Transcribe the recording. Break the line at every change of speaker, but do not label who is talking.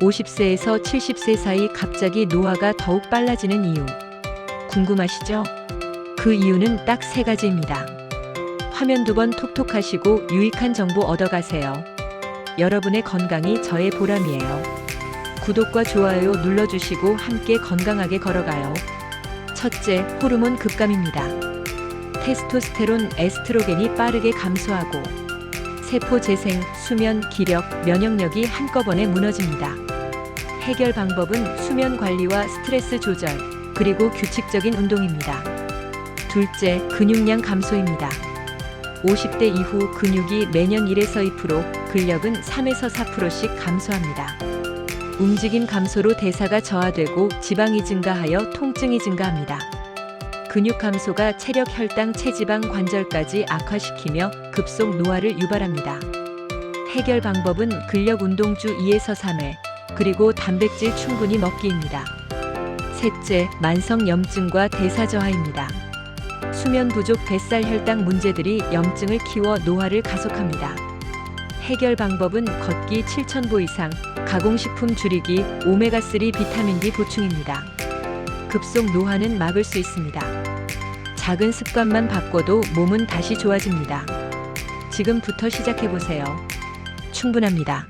50세에서 70세 사이 갑자기 노화가 더욱 빨라지는 이유. 궁금하시죠? 그 이유는 딱 세 가지입니다. 화면 두 번 톡톡 하시고 유익한 정보 얻어가세요. 여러분의 건강이 저의 보람이에요. 구독과 좋아요 눌러주시고 함께 건강하게 걸어가요. 첫째, 호르몬 급감입니다. 테스토스테론, 에스트로겐이 빠르게 감소하고 세포 재생, 수면, 기력, 면역력이 한꺼번에 무너집니다. 해결 방법은 수면 관리와 스트레스 조절, 그리고 규칙적인 운동입니다. 둘째, 근육량 감소입니다. 50대 이후 근육이 매년 1에서 2%, 근력은 3에서 4%씩 감소합니다. 움직임 감소로 대사가 저하되고 지방이 증가하여 통증이 증가합니다. 근육 감소가 체력, 혈당, 체지방, 관절까지 악화시키며 급속 노화를 유발합니다. 해결 방법은 근력 운동 주 2에서 3회, 그리고 단백질 충분히 먹기입니다. 셋째, 만성 염증과 대사 저하입니다. 수면 부족, 뱃살 혈당 문제들이 염증을 키워 노화를 가속합니다. 해결 방법은 걷기 7,000보 이상, 가공식품 줄이기, 오메가3 비타민 D 보충입니다. 급속 노화는 막을 수 있습니다. 작은 습관만 바꿔도 몸은 다시 좋아집니다. 지금부터 시작해보세요. 충분합니다.